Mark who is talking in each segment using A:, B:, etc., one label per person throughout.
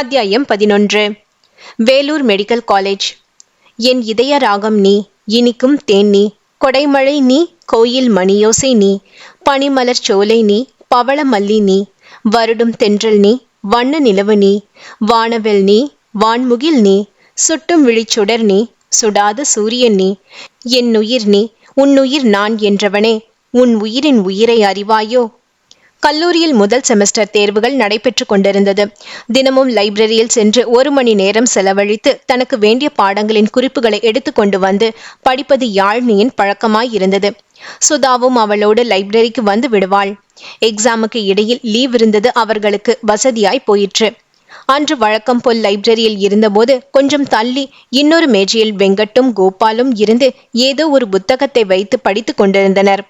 A: அத்தியாயம் பதினொன்று. Vellore medical college. என் இதய ராகம் நீ இனிக்கும் தேன் நீ கொடைமழை நீ கோயில் மணியோசை நீ பனிமலர் சோலை நீ பவள மல்லி நீ வருடும் தென்றல் நீ வண்ண நிலவு நீ வானவெல் நீ வான்முகில் நீ சுட்டும் விழிச்சுடர் நீ சுடாத சூரியன் நீ என் உயிர் நீ உன்னுயிர் நான் என்றவனே உன் உயிரின் உயிரை அறிவாயோ? கல்லூரியில் முதல் செமஸ்டர் தேர்வுகள் நடைபெற்று கொண்டிருந்தது. தினமும் லைப்ரரியில் சென்று ஒரு மணி நேரம் செலவழித்து தனக்கு வேண்டிய பாடங்களின் குறிப்புகளை எடுத்துக்கொண்டு வந்து படிப்பது யாழ்னியின் பழக்கமாய் இருந்தது. சுதாவும் அவளோடு லைப்ரரிக்கு வந்து விடுவாள். எக்ஸாமுக்கு இடையில் லீவ் இருந்தது அவர்களுக்கு வசதியாய் போயிற்று. அன்று வழக்கம் போல் லைப்ரரியில் இருந்தபோது கொஞ்சம் தள்ளி இன்னொரு மேஜையில் வெங்கட்டும் கோபாலும் இருந்து ஏதோ ஒரு புத்தகத்தை வைத்து படித்துக் கொண்டிருந்தனர்.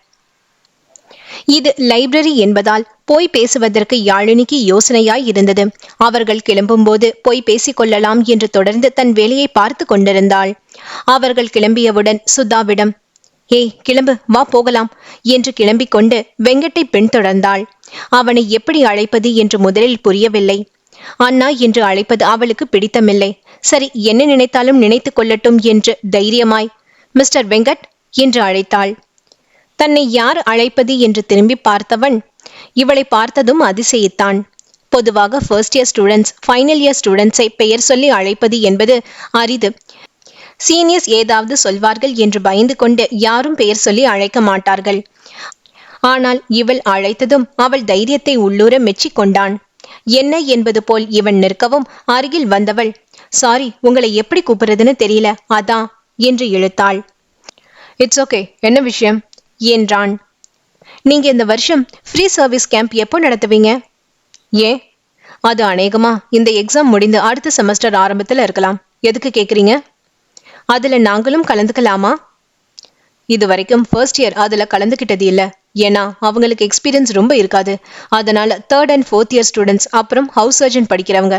A: இது லைப்ரரி என்பதால் போய் பேசுவதற்கு யாழினிக்கு யோசனையாய் இருந்தது. அவர்கள் கிளம்பும்போது போய் பேசிக் கொள்ளலாம் என்று தொடர்ந்து தன் வேலையை பார்த்து கொண்டிருந்தாள். அவர்கள் கிளம்பியவுடன் சுதாவிடம் ஏய் கிளம்பு வா போகலாம் என்று கிளம்பிக் கொண்டு வெங்கட்டை பின்தொடர்ந்தாள். அவனை எப்படி அழைப்பது? என்று முதலில் புரியவில்லை. அண்ணா என்று அழைப்பது அவளுக்கு பிடித்தமில்லை. சரி என்ன நினைத்தாலும் நினைத்துக் கொள்ளட்டும் என்று தைரியமாய் மிஸ்டர் வெங்கட் என்று அழைத்தாள். தன்னை யார் அழைப்பது என்று திரும்பி பார்த்தவன் இவளை பார்த்ததும் அதிசயித்தான். பொதுவாக first year students final year ஸ்டூடெண்ட்ஸை பெயர் சொல்லி அழைப்பது என்பது அரிது. சீனியர்ஸ் ஏதாவது சொல்வார்கள் என்று பயந்து கொண்டு யாரும் பெயர் சொல்லி அழைக்க மாட்டார்கள். ஆனால் இவள் அழைத்ததும் அவள் தைரியத்தை உள்ளூர மெச்சிக்கொண்டான் என்ன? என்பது போல் இவன் நிற்கவும் அருகில் வந்தவள் சாரி உங்களை எப்படி கூப்பிடுறதுன்னு தெரியல அதான் என்று இழுத்தாள். இட்ஸ் ஓகே என்ன விஷயம்? என்றான். நீங்க இந்த வருஷம் ஃப்ரீ சர்வீஸ் கேம்ப் எப்போ நடத்துவீங்க? ஏன் அது அநேகமா. இந்த எக்ஸாம் முடிந்து அடுத்த செமஸ்டர் ஆரம்பத்தில் இருக்கலாம். எதுக்கு கேட்குறீங்க அதுல நாங்களும் கலந்துக்கலாமா? இது வரைக்கும் ஃபர்ஸ்ட் இயர் அதுல கலந்துக்கிட்டது இல்ல. ஏன்னா அவங்களுக்கு எக்ஸ்பீரியன்ஸ் ரொம்ப இருக்காது. அதனால third and fourth year students அப்புறம் ஹவுஸ் சர்ஜன் படிக்கிறவங்க.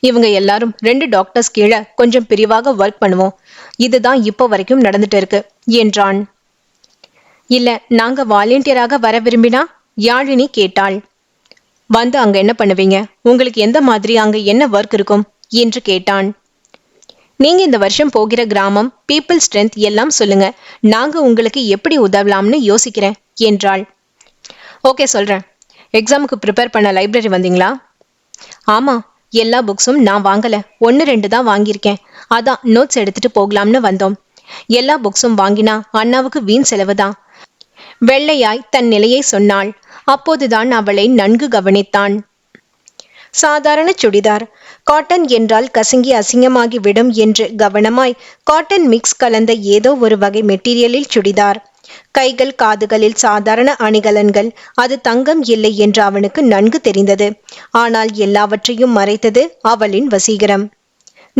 A: இவங்க எல்லாரும் ரெண்டு டாக்டர்ஸ் கீழே கொஞ்சம் பிரிவாக ஒர்க் பண்ணுவோம். இதுதான் இப்போ வரைக்கும் நடந்துட்டு இருக்கு என்றான். இல்ல நாங்க வாலண்டியராக வர விரும்பினா? யாழினி கேட்டாள். வந்து அங்க என்ன பண்ணுவீங்க? உங்களுக்கு எந்த மாதிரி அங்க என்ன ஒர்க் இருக்கும்? என்று கேட்டான். நீங்க இந்த வருஷம் போகிற கிராமம் பீப்புள் ஸ்ட்ரென்த் எல்லாம் சொல்லுங்க. நாங்க உங்களுக்கு எப்படி உதவலாம்னு யோசிக்கிறேன் என்றாள். ஓகே சொல்றேன். எக்ஸாமுக்கு ப்ரிப்பேர் பண்ண லைப்ரரி வந்தீங்களா? ஆமா எல்லா புக்ஸும் நான் வாங்கல. ஒன்று ரெண்டு தான் வாங்கியிருக்கேன். அதான் நோட்ஸ் எடுத்துட்டு போகலாம்னு வந்தோம். எல்லா புக்ஸும் வாங்கினா அண்ணாவுக்கு வீண் செலவு தான். வெள்ளையாய் தன் நிலையை சொன்னாள். அப்போதுதான் அவளை நன்கு கவனித்தான். சாதாரண சுடிதார். காட்டன் என்றால் கசங்கி அசிங்கமாகி விடும் என்று கவனமாய் காட்டன் மிக்ஸ் கலந்த ஏதோ ஒரு வகை மெட்டீரியலில் சுடிதார். கைகள் காதுகளில் சாதாரண அணிகலன்கள். அது தங்கம் இல்லை என்று அவனுக்கு நன்கு தெரிந்தது. ஆனால் எல்லாவற்றையும் மறைத்தது அவளின் வசீகரம்.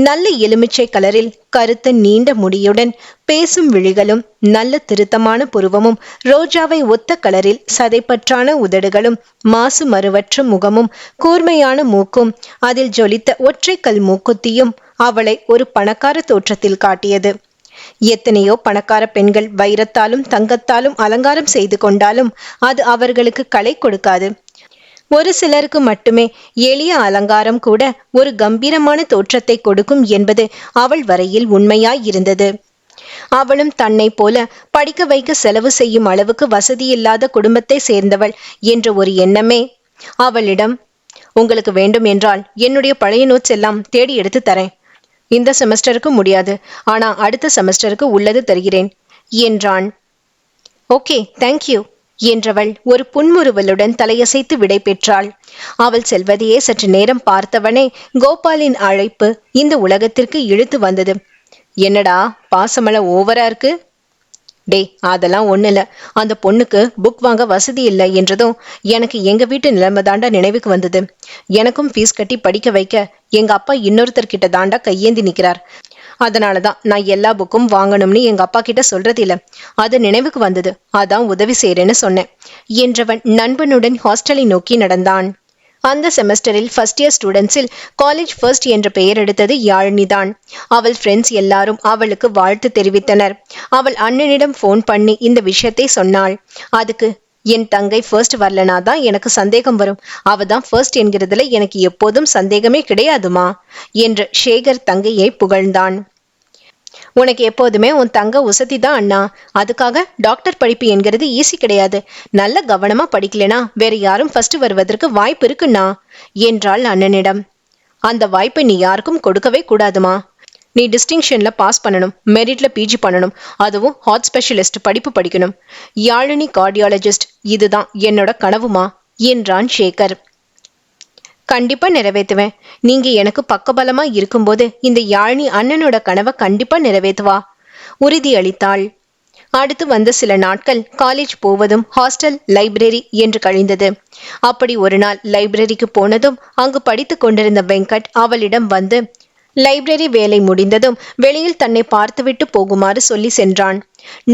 A: நல்ல எலுமிச்சை கலரில் கருத்த நீண்ட முடியுடன் பேசும் விழிகளும் நல்ல திருத்தமான புருவமும் ரோஜாவை ஒத்த கலரில் சதைப்பற்றான உதடுகளும் மாசு மறுவற்ற முகமும் கூர்மையான மூக்கும் அதில் ஜொலித்த ஒற்றைக்கல் மூக்குத்தியும் அவளை ஒரு பணக்கார தோற்றத்தில் காட்டியது. எத்தனையோ பணக்கார பெண்கள் வைரத்தாலும் தங்கத்தாலும் அலங்காரம் செய்து கொண்டாலும் அது அவர்களுக்கு களை கொடுக்காது. ஒரு சிலருக்கு மட்டுமே எளிய அலங்காரம் கூட ஒரு கம்பீரமான தோற்றத்தை கொடுக்கும் என்பது அவள் வரையில் உண்மையாயிருந்தது அவளும் தன்னை போல படிக்க வைக்க செலவு செய்யும் அளவுக்கு வசதியில்லாத குடும்பத்தை சேர்ந்தவள் என்ற ஒரு எண்ணமே அவளிடம் உங்களுக்கு வேண்டும் என்றால் என்னுடைய பழைய நோட்ஸ் எல்லாம் தேடி எடுத்து தரேன். இந்த செமஸ்டருக்கு முடியாது. ஆனா அடுத்த செமஸ்டருக்கு உள்ளது தருகிறேன் என்றான். ஓகே தேங்க்யூ என்றவள் ஒரு புன்முறுவலுடன் தலையசைத்து விடை பெற்றாள். அவள் செல்வதையே சற்று நேரம் பார்த்தவனே கோபாலின் அழைப்பு இந்த உலகத்திற்கு இழுத்து வந்தது. என்னடா பாசமலை ஓவரா இருக்கு? டே அதெல்லாம் ஒண்ணு இல்ல. அந்த பொண்ணுக்கு புக் வாங்க வசதி இல்லை என்றதும் எனக்கு எங்க வீட்டு நிலைமை தாண்டா நினைவுக்கு வந்தது. எனக்கும் ஃபீஸ் கட்டி படிக்க வைக்க எங்க அப்பா இன்னொருத்தர்கிட்ட தாண்டா கையேந்தி நிக்கிறார். அதனாலதான் நான் எல்லா புக்கும் வாங்கணும்னு எங்க அப்பா கிட்ட சொல்றது இல்ல அது நினைவுக்கு வந்தது. அதான் உதவி செய்யறேன்னு சொன்னேன். என்றவன் நண்பனுடன் ஹாஸ்டலை நோக்கி நடந்தான். அந்த செமஸ்டரில் ஃபர்ஸ்ட் இயர் ஸ்டூடெண்ட்ஸில் காலேஜ் ஃபர்ஸ்ட் என்ற பெயர் எடுத்தது யாழினிதான் அவள் ஃப்ரெண்ட்ஸ் எல்லாரும் அவளுக்கு வாழ்த்து தெரிவித்தனர். அவள் அண்ணனிடம் ஃபோன் பண்ணி இந்த விஷயத்தை சொன்னாள். அதுக்கு என் தங்கை ஃபர்ஸ்ட் வரலனா தான் எனக்கு சந்தேகம் வரும். அவ தான் ஃபர்ஸ்ட் என்கிறதுல எனக்கு எப்போதும் சந்தேகமே கிடையாதுமா? என்று சேகர் தங்கையை புகழ்ந்தான். உனக்கு எப்போதுமே உன் தங்க உசதி தான் அண்ணா. அதுக்காக டாக்டர் படிப்பு என்கிறது ஈஸி கிடையாது. நல்ல கவனமா படிக்கலனா வேற யாரும் ஃபர்ஸ்ட் வருவதற்கு வாய்ப்பு இருக்குண்ணா? என்றாள் அண்ணனிடம். அந்த வாய்ப்பை நீ யாருக்கும் கொடுக்கவே கூடாதுமா? நீ டிஸ்டிங்ஷனில் பாஸ் பண்ணணும் மெரிட்ல பிஜி பண்ணணும் அதுவும் ஹார்ட் ஸ்பெஷலிஸ்ட் படிப்பு படிக்கணும். யாழினி கார்டியாலஜிஸ்ட் இதுதான் என்னோட கனவுமா? என்றான் சேகர். கண்டிப்பா நிறைவேத்துவேன் நீங்க எனக்கு பக்கபலமா இருக்கும்போது இந்த யாழினி அண்ணனோட கனவை கண்டிப்பா நிறைவேத்துவா உறுதி அளித்தாள் அடுத்து வந்த சில நாட்கள் காலேஜ் போவதும் ஹாஸ்டல் லைப்ரரி என்று கழிந்தது. அப்படி ஒரு நாள் லைப்ரரிக்கு போனதும் அங்கு படித்து கொண்டிருந்த வெங்கட் அவளிடம் வந்து லைப்ரரி வேலை முடிந்ததும் வெளியில் தன்னை பார்த்துவிட்டு போகுமாறு சொல்லி சென்றான்.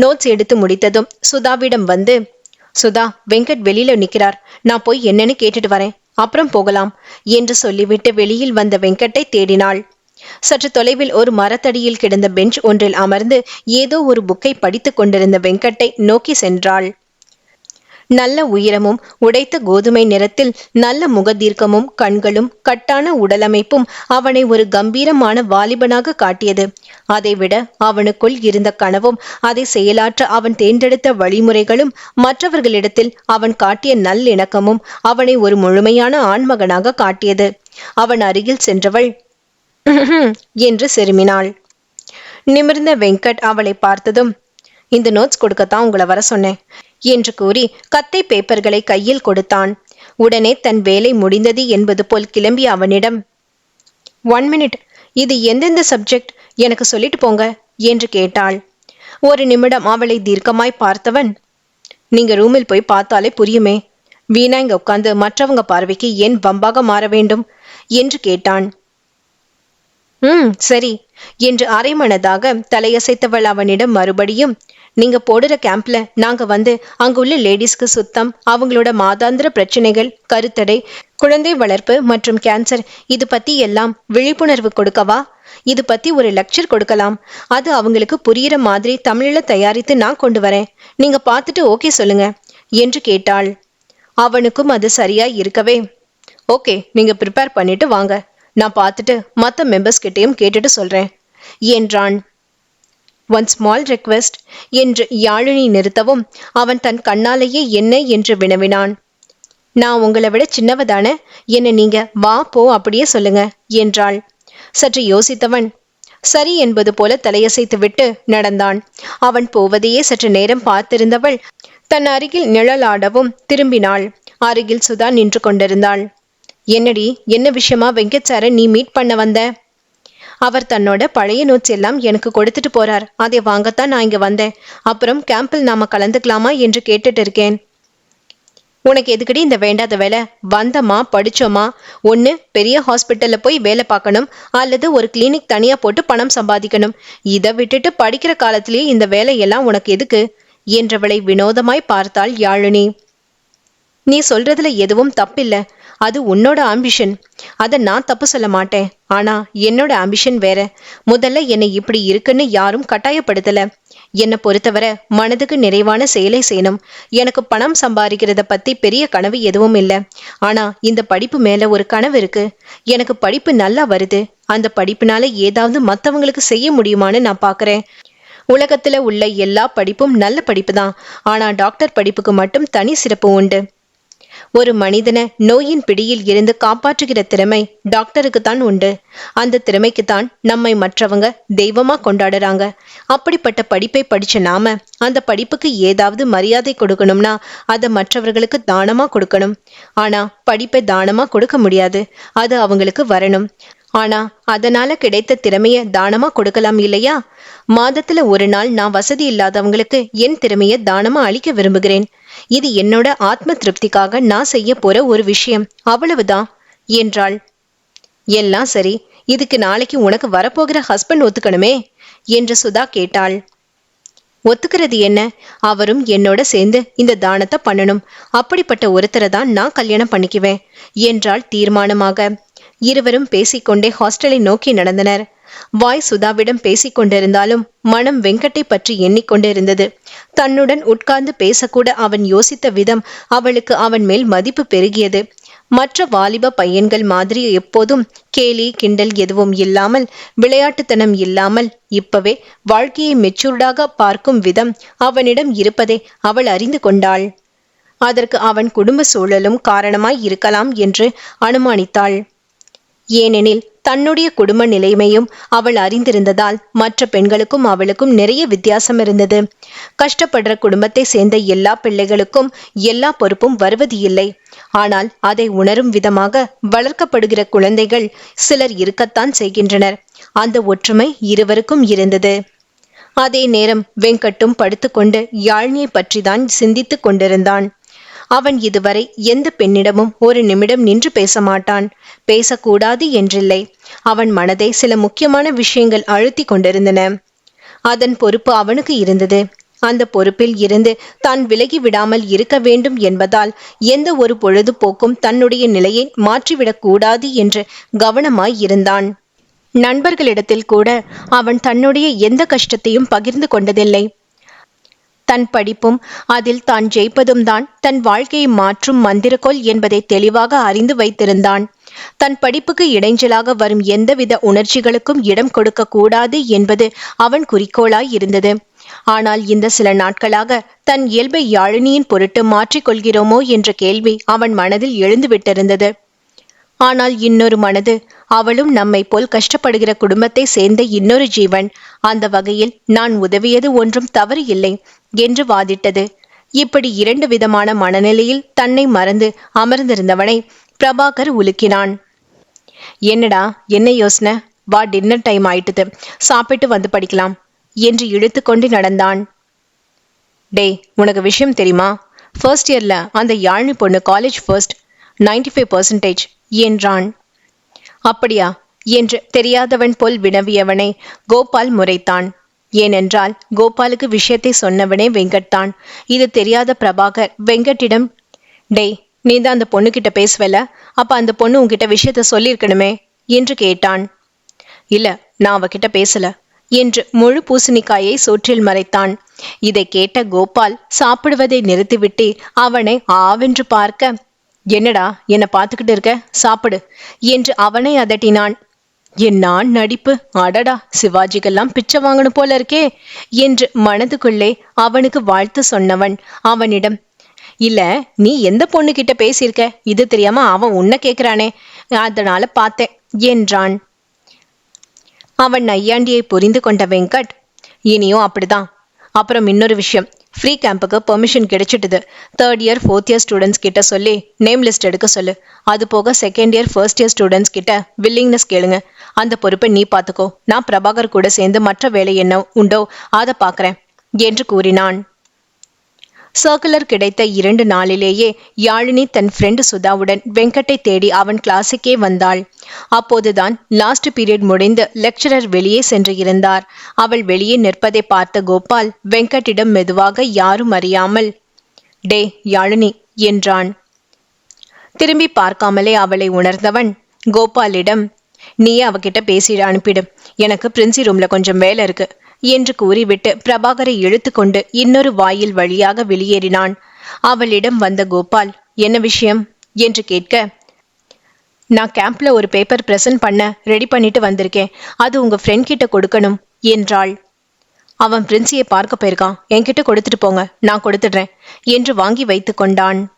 A: நோட்ஸ் எடுத்து முடித்ததும் சுதாவிடம் வந்து சுதா வெங்கட் வெளியில நிக்கிறார். நான் போய் என்னன்னு கேட்டுட்டு வரேன். அப்புறம் போகலாம் என்று சொல்லிவிட்டு வெளியில் வந்த வெங்கட்டை தேடினாள். சற்று தொலைவில் ஒரு மரத்தடியில் கிடந்த பெஞ்ச் ஒன்றில் அமர்ந்து ஏதோ ஒரு புக்கை படித்துக் கொண்டிருந்த வெங்கட்டை நோக்கி சென்றாள். நல்ல உயரமும் உடைத்த கோதுமை நிறத்தில் நல்ல முகதீர்க்கமும் கண்களும் கட்டான உடலமைப்பும் அவனை ஒரு கம்பீரமான வாலிபனாக காட்டியது. அதைவிட அவனுக்குள் இருந்த கனவும் அதை செயலாற்ற அவன் தேர்ந்தெடுத்த வழிமுறைகளும் மற்றவர்களிடத்தில் அவன் காட்டிய நல்லிணக்கமும் அவனை ஒரு முழுமையான ஆண்மகனாக காட்டியது. அவன் அருகில் சென்றவள் என்று செருமினாள். நிமிர்ந்த வெங்கட் அவளை பார்த்ததும் இந்த நோட்ஸ் கொடுக்கத்தான் உங்களை வர சொன்னேன். என்று கூறி கத்தை பேப்பர்களை கையில் கொடுத்தான். உடனே தன் வேலை முடிந்தது என்பது போல் கிளம்பி அவனிடம் ஒன் மினிட் இது எந்தெந்த சப்ஜெக்ட் எனக்கு சொல்லிட்டு போங்க என்று கேட்டாள். ஒரு நிமிடம் அவளை தீர்க்கமாய் பார்த்தவன் நீங்க ரூமில் போய் பார்த்தாலே புரியுமே. வீணா இங்க உட்காந்து மற்றவங்க பார்வைக்கு ஏன் வம்பாக மாற வேண்டும்? என்று கேட்டான். ம் சரி. என்று அரைமனதாக தலையசைத்தவள் அவனிடம் மறுபடியும் நீங்க போடுற கேம்ப்ல நாங்க வந்து அங்குள்ள லேடிஸ்க்கு சுத்தம் அவங்களோட மாதாந்திர பிரச்சனைகள் கருத்தடை குழந்தை வளர்ப்பு மற்றும் கேன்சர் இது பத்தி எல்லாம் விழிப்புணர்வு கொடுக்கவா? இது பத்தி ஒரு லெக்சர் கொடுக்கலாம். அது அவங்களுக்கு புரியிற மாதிரி தமிழில் தயாரித்து நான் கொண்டு வரேன். நீங்க பார்த்துட்டு ஓகே சொல்லுங்க என்று கேட்டாள். அவனுக்கும் அது சரியா இருக்கவே ஓகே நீங்க ப்ரிப்பேர் பண்ணிட்டு வாங்க. நான் பார்த்துட்டு மற்ற மெம்பர்ஸ் கிட்டேயும் கேட்டுட்டு சொல்றேன். என்றான். ஒன் ஸ்மால் ரெக்வெஸ்ட் என்று யாழினி நிறுத்தவும் அவன் தன் கண்ணாலேயே என்ன என்று வினவினான். நான் உங்களை விட சின்னவ தானே என்ன நீங்க வா போ அப்படியே சொல்லுங்க என்றாள். சற்று யோசித்தவன் சரி என்பது போல தலையசைத்து விட்டு நடந்தான். அவன் போவதையே சற்று நேரம் பார்த்திருந்தவள் தன் அருகில் நிழலாடவும் திரும்பினாள். அருகில் சுதா நின்று கொண்டிருந்தாள். என்னடி என்ன விஷயமா வெங்கட் சாரை நீ மீட் பண்ண வந்த? அவர் தன்னோட பழைய நோட்ஸ் எல்லாம் எனக்கு கொடுத்துட்டு போறார். அதை வாங்கத்தான் நான் இங்க வந்தேன். அப்புறம் கேம்பில் நாம கலந்துக்கலாமா என்று கேட்டுட்டு இருக்கேன். உனக்கு எதுக்கடி இந்த வேண்டாத வேலை? வந்தமா படிச்சோமா? ஒன்று பெரிய ஹாஸ்பிட்டல்ல போய் வேலை பார்க்கணும். அல்லது ஒரு கிளினிக் தனியா போட்டு பணம் சம்பாதிக்கணும். இதை விட்டுட்டு படிக்கிற காலத்திலேயே இந்த வேலையெல்லாம் உனக்கு எதுக்கு? என்றவளை வினோதமாய் பார்த்தாள் யாழினி. நீ சொல்றதுல எதுவும் தப்பில்லை. அது உன்னோட ஆம்பிஷன் அதை நான் தப்பு சொல்ல மாட்டேன். ஆனா என்னோட ஆம்பிஷன் வேற. முதல்ல என்னை இப்படி இருக்குன்னு யாரும் கட்டாயப்படுத்தல. என்னை பொறுத்தவரை மனதுக்கு நிறைவான செயலை செய்யணும். எனக்கு பணம் சம்பாதிக்கிறத பத்தி பெரிய கனவு எதுவும் இல்லை. ஆனா இந்த படிப்பு மேல ஒரு கனவு இருக்கு. எனக்கு படிப்பு நல்லா வருது. அந்த படிப்புனால ஏதாவது மத்தவங்களுக்கு செய்ய முடியுமான்னு நான் பாக்குறேன். உலகத்துல உள்ள எல்லா படிப்பும் நல்ல படிப்பு தான் ஆனா டாக்டர் படிப்புக்கு மட்டும் தனி சிறப்பு உண்டு. ஒரு மனிதனை நோயின் பிடியில் இருந்து காப்பாற்றுகிற திறமை டாக்டருக்கு தான் உண்டு. அந்த திறமைக்கு தான் நம்மை மற்றவங்க தெய்வமா கொண்டாடுறாங்க. அப்படிப்பட்ட படிப்பை படிச்ச நாம அந்த படிப்புக்கு ஏதாவது மரியாதை கொடுக்கணும்னா அதை மற்றவர்களுக்கு தானமா கொடுக்கணும். ஆனா படிப்பை தானமா கொடுக்க முடியாது. அது அவங்களுக்கு வரணும். ஆனா அதனால கிடைத்த திறமைய தானமா கொடுக்கலாம் இல்லையா? மாதத்துல ஒரு நாள் நான் வசதி இல்லாதவங்களுக்கு என் திறமைய தானமா அளிக்க விரும்புகிறேன். இது என்னோட ஆத்ம திருப்திக்காக நான் செய்ய போற ஒரு விஷயம். அவ்வளவுதான் என்றாள். எல்லாம் சரி இதுக்கு நாளைக்கு உனக்கு வரப்போகிற ஹஸ்பண்ட் ஒத்துக்கணுமே என்று சுதா கேட்டாள். ஒத்துக்கிறது என்ன? அவரும் என்னோட சேர்ந்து இந்த தானத்தை பண்ணணும். அப்படிப்பட்ட ஒருத்தரை தான் நான் கல்யாணம் பண்ணிக்குவேன் என்றாள் தீர்மானமாக. இருவரும் பேசிக்கொண்டே ஹாஸ்டலை நோக்கி நடந்தனர். வாய் சுதாவிடம் பேசிக் கொண்டிருந்தாலும் மனம் வெங்கட்டை பற்றி எண்ணிக்கொண்டிருந்தது தன்னுடன் உட்கார்ந்து பேசக்கூட அவன் யோசித்த விதம் அவளுக்கு அவன் மேல் மதிப்பு பெருகியது. மற்ற வாலிப பையன்கள் மாதிரி எப்போதும் கேலி கிண்டல் எதுவும் இல்லாமல் விளையாட்டுத்தனம் இல்லாமல் இப்பவே வாழ்க்கையை மெச்சூர்டாக பார்க்கும் விதம் அவனிடம் இருப்பதை அவள் அறிந்து கொண்டாள். அதற்கு அவன் குடும்ப சூழலும் காரணமாய் இருக்கலாம் என்று அனுமானித்தாள். ஏனெனில் தன்னுடைய குடும்ப நிலைமையும் அவள் அறிந்திருந்ததால் மற்ற பெண்களுக்கும் அவளுக்கும் நிறைய வித்தியாசம் இருந்தது. கஷ்டப்படுற குடும்பத்தை சேர்ந்த எல்லா பிள்ளைகளுக்கும் எல்லா பொறுப்பும் வருவது இல்லை. ஆனால் அதை உணரும் விதமாக வளர்க்கப்படுகிற குழந்தைகள் சிலர் இருக்கத்தான் செய்கின்றனர். அந்த ஒற்றுமை இருவருக்கும் இருந்தது. அதே நேரம் வெங்கட்டும் படுத்துக்கொண்டு யாழ்னியை பற்றிதான் சிந்தித்துக் கொண்டிருந்தான். அவன் இதுவரை எந்த பெண்ணிடமும் ஒரு நிமிடம் நின்று பேச மாட்டான் பேசக்கூடாது என்றில்லை. அவன் மனதை சில முக்கியமான விஷயங்கள் அழுத்தி கொண்டிருந்தன. அதன் பொறுப்பு அவனுக்கு இருந்தது. அந்த பொறுப்பில் இருந்து தான் விலகி விடாமல் இருக்க வேண்டும் என்பதால் எந்த ஒரு பொழுதுபோக்கும் தன்னுடைய நிலையை மாற்றிவிடக் கூடாது என்று கவனமாய் இருந்தான். நண்பர்களிடத்தில் கூட அவன் தன்னுடைய எந்த கஷ்டத்தையும் பகிர்ந்து கொண்டதில்லை. தன் படிப்பும் அதில் தான் ஜெயிப்பதும் தான் தன் வாழ்க்கையை மாற்றும் மந்திரக்கோள் என்பதை தெளிவாக அறிந்து வைத்திருந்தான். தன் படிப்புக்கு இடைஞ்சலாக வரும் எந்தவித உணர்ச்சிகளுக்கும் இடம் கொடுக்க கூடாது என்பது அவன் குறிக்கோளாய் இருந்தது. ஆனால் இந்த சில நாட்களாக தன் இயல்பை யாழினியின் பொருட்டு மாற்றிக்கொள்கிறோமோ என்ற கேள்வி அவன் மனதில் எழுந்துவிட்டிருந்தது. ஆனால் இன்னொரு மனது அவளும் நம்மை போல் கஷ்டப்படுகிற குடும்பத்தை சேர்ந்த இன்னொரு ஜீவன். அந்த வகையில் நான் உதவியது ஒன்றும் தவறு இல்லை என்று வாதிட்டது. இப்படி இரண்டு விதமான மனநிலையில் தன்னை மறந்து அமர்ந்திருந்தவனை பிரபாகர் உலுக்கினான். என்னடா என்ன யோசனை? வா டின்னர் டைம் ஆயிட்டுது. சாப்பிட்டு வந்து படிக்கலாம் என்று இழுத்துக்கொண்டு நடந்தான். டேய் உனக்கு விஷயம் தெரியுமா? ஃபர்ஸ்ட் இயர்ல அந்த யாழ்னி பொண்ணு college first ninety five percentage என்றான். அப்படியா? என்று தெரியாதவன் போல் வினவியவனை கோபால் முறைத்தான். ஏனென்றால் கோபாலுக்கு விஷயத்தை சொன்னவனே வெங்கட்தான். இது தெரியாத பிரபாகர் வெங்கட்டிடம் டேய் நீ தான் அந்த பொண்ணுகிட்ட பேசுவல? அப்ப அந்த பொண்ணு உங்ககிட்ட விஷயத்த சொல்லியிருக்கணுமே? என்று கேட்டான். இல்ல நான் அவகிட்ட பேசல என்று முழு பூசணிக்காயை சோற்றில் மறைத்தான். இதை கேட்ட கோபால் சாப்பிடுவதை நிறுத்திவிட்டு அவனை ஆவென்று பார்க்க என்னடா என்னை பார்த்துக்கிட்டு இருக்க? சாப்பிடு என்று அவனை அதட்டினான். என்ன நடிப்பு? அடடா சிவாஜிக்கெல்லாம் பிச்சை வாங்கணும் போல இருக்கே என்று மனதுக்குள்ளே அவனுக்கு வாழ்த்து சொன்னவன் அவனிடம். இல்ல நீ எந்த பொண்ணு கிட்ட பேசியிருக்க? இது தெரியாம அவன் உன்னை கேக்குறானே அதனால பார்த்தேன் என்றான். அவன் நையாண்டியை புரிந்து கொண்ட வெங்கட் இனியும் அப்படிதான் அப்புறம் இன்னொரு விஷயம். ஃப்ரீ கேம்புக்கு permission கிடைச்சிட்டுது. Third year fourth year students கிட்ட சொல்லி நேம் லிஸ்ட் எடுக்க சொல்லு. அது போக second year first year students கிட்ட வில்லிங்னஸ் கேளுங்க. அந்த பொறுப்பை நீ பார்த்துக்கோ நான் பிரபாகர் கூட சேர்ந்து மற்ற வேலை என்ன உண்டோ அதை பார்க்குறேன் என்று கூறினான். சர்க்குலர் கிடைத்த இரண்டு நாளிலேயே யாழினி தன் ஃப்ரெண்டு சுதாவுடன் வெங்கட்டை தேடி அவன் கிளாஸுக்கே வந்தாள். அப்போதுதான் லாஸ்ட் பீரியட் முடிந்து லெக்சரர் வெளியே சென்று இருந்தார். அவள் வெளியே நிற்பதை பார்த்த கோபால் வெங்கட்டிடம் மெதுவாக யாரும் அறியாமல் டே யாழினி என்றான். திரும்பி பார்க்காமலே அவளை உணர்ந்தவன் கோபாலிடம் நீயே அவகிட்ட பேசி அனுப்பிடும் எனக்கு பிரின்சி ரூம்ல கொஞ்சம் வேலை இருக்கு. என்று கூறிவிட்டு பிரபாகரை இழுத்துக்கொண்டு இன்னொரு வாயில் வழியாக வெளியேறினான். அவளிடம் வந்த கோபால் என்ன விஷயம்? என்று கேட்க நான் கேம்ப்ல ஒரு பேப்பர் பிரசன்ட் பண்ண ரெடி பண்ணிட்டு வந்திருக்கேன். அது உங்க ஃப்ரெண்ட் கிட்ட கொடுக்கணும் என்றாள். அவன் பிரின்சியை பார்க்க போயிருக்கான். என்கிட்ட கொடுத்துட்டு போங்க. நான் கொடுத்துடுறேன் என்று வாங்கி வைத்து கொண்டான்.